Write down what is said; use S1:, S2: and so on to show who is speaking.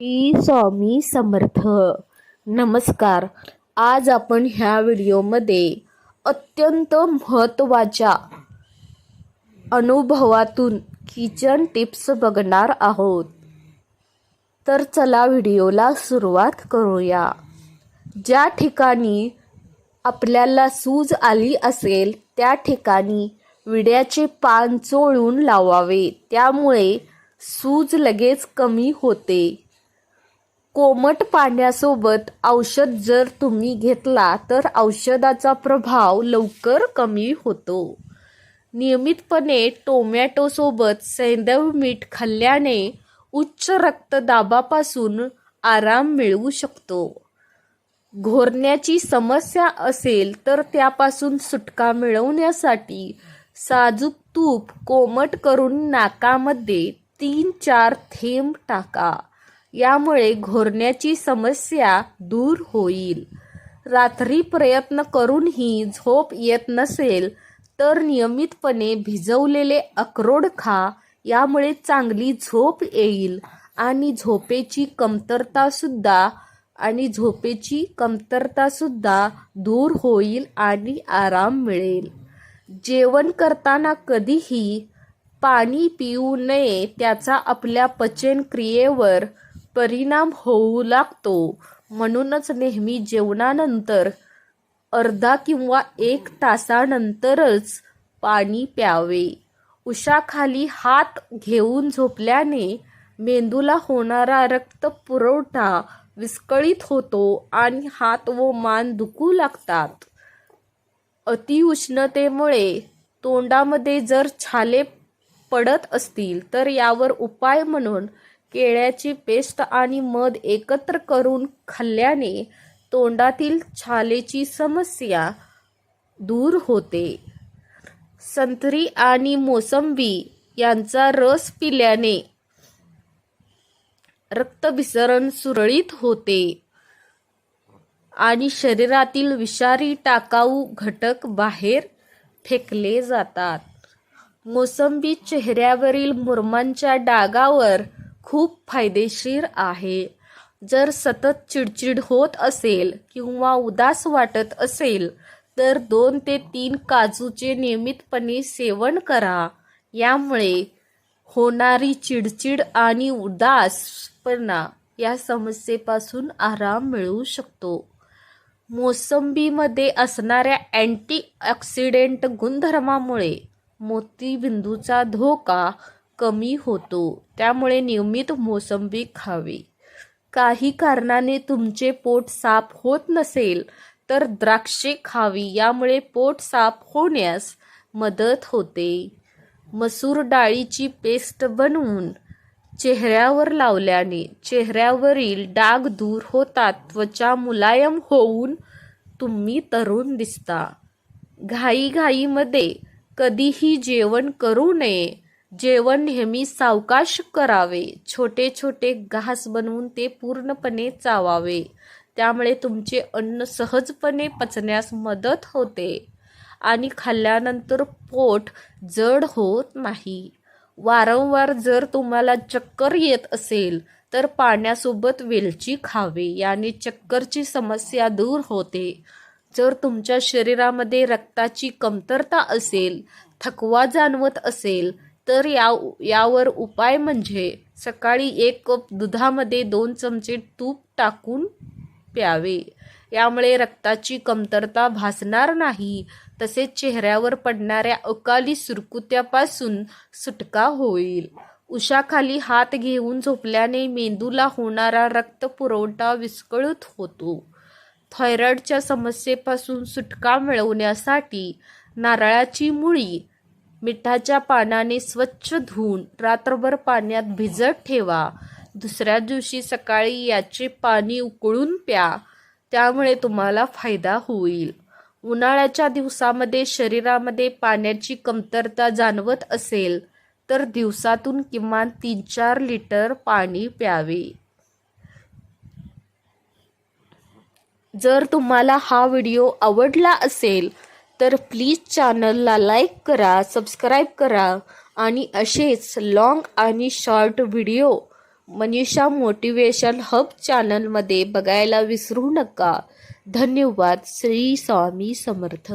S1: मी स्वामी समर्थ. नमस्कार. आज आपण ह्या व्हिडिओमध्ये अत्यंत महत्त्वाच्या अनुभवातून किचन टिप्स बघणार आहोत. तर चला व्हिडिओला सुरुवात करूया. ज्या ठिकाणी आपल्याला सूज आली असेल त्या ठिकाणी विड्याचे पान चोळून लावावे. त्यामुळे सूज लगेच कमी होते. कोमट पाण्यासोबत औषध जर तुम्ही घेतला तर औषधाचा प्रभाव लवकर कमी होतो. नियमितपणे टोमॅटोसोबत सैंदव मीठ खाल्ल्याने उच्च रक्तदाबापासून आराम मिळवू शकतो. घोरण्याची समस्या असेल तर त्यापासून सुटका मिळवण्यासाठी साजूक तूप कोमट करून नाकामध्ये तीन चार थेंब टाका. यामुळे घोरण्याची समस्या दूर होईल. रात्री प्रयत्न करूनही झोप येत नसेल तर नियमितपणे भिजवलेले अक्रोड खा यामुळे चांगली झोप येईल आणि झोपेची कमतरतासुद्धा आणि झोपेची कमतरतासुद्धा दूर होईल आणि आराम मिळेल. जेवण करताना कधीही पाणी पिऊ नये त्याचा आपल्या पचन क्रियेवर परिणाम होऊ लागतो. म्हणूनच नेहमी जेवणानंतर अर्धा किंवा एक तासानंतरच पाणी प्यावे. उशाखाली हात घेऊन झोपल्याने मेंदूला होणारा रक्त पुरवठा विस्कळीत होतो आणि हात व मान दुखू लागतात. अतिउष्णतेमुळे तोंडामध्ये जर छाले पडत असतील तर यावर उपाय म्हणून केळ्याची पेस्ट आणि मध एकत्र करून खाल्ल्याने तोंडातील छालेची समस्या दूर होते. संत्री आणि मोसंबी यांचा रस पिल्याने रक्तभिसरण सुरळीत होते आणि शरीरातील विषारी टाकाऊ घटक बाहेर फेकले जातात. मोसंबी चेहऱ्यावरील मुरमांच्या डागावर खूप फायदेशीर आहे. जर सतत चिडचिड होत असेल किंवा उदास वाटत असेल तर दोन ते तीन काजूचे नियमितपणे सेवन करा. यामुळे होणारी चिडचिड आणि उदासपणा या समस्येपासून आराम मिळू शकतो. मोसंबीमध्ये असणाऱ्या अँटीऑक्सिडेंट गुणधर्मामुळे मोतीबिंदूचा धोका कमी होतो. त्यामुळे नियमित मोसंबी खावी. काही कारणाने तुमचे पोट साफ होत नसेल तर द्राक्षे खावी यामुळे पोट साफ होण्यास मदत होते. मसूर डाळीची पेस्ट बनवून चेहऱ्यावर लावल्याने चेहऱ्यावरील डाग दूर होतात त्वचा मुलायम होऊन तुम्ही तरुण दिसता. घाईघाईमध्ये कधीही जेवण करू नये. जेवण नेहमी सावकाश करावे. छोटे छोटे घास बनवून ते पूर्णपणे चावावे. त्यामुळे तुमचे अन्न सहजपणे पचण्यास मदत होते. आणि खाल्ल्यानंतर पोट जड होत नाही. वारंवार जर तुम्हाला चक्कर येत असेल तर पाण्यासोबत वेलची खावे. याने चक्करची समस्या दूर होते. जर तुमच्या शरीरामध्ये रक्ताची कमतरता असेल थकवा जाणवत असेल तर या यावर उपाय म्हणजे सकाळी एक कप दुधामध्ये दोन चमचे तूप टाकून प्यावे. यामुळे रक्ताची कमतरता भासणार नाही. तसेच चेहऱ्यावर पडणाऱ्या अकाली सुरकुत्यापासून सुटका होईल. उशाखाली हात घेऊन झोपल्याने मेंदूला होणारा रक्त पुरवठा विस्कळीत होतो. थायरॉईडच्या समस्येपासून सुटका मिळवण्यासाठी नारळाची मुळी मिठाच्या पानाने स्वच्छ धुवून रात्रभर पाण्यात भिजत ठेवा. दुसऱ्या दिवशी सकाळी याचे पाणी उकळून प्या. त्यामुळे तुम्हाला फायदा होईल. उन्हाळ्याच्या दिवसामध्ये शरीरामध्ये पाण्याची कमतरता जाणवत असेल तर दिवसातून किमान तीन चार लिटर पाणी प्यावे. जर तुम्हाला हा व्हिडिओ आवडला असेल तर प्लीज चॅनलला लाईक करा सबस्क्राईब करा आणि असेच लाँग आणि short video Manisha motivation hub चॅनलमध्ये बघायला विसरू नका. धन्यवाद. श्री स्वामी समर्थ.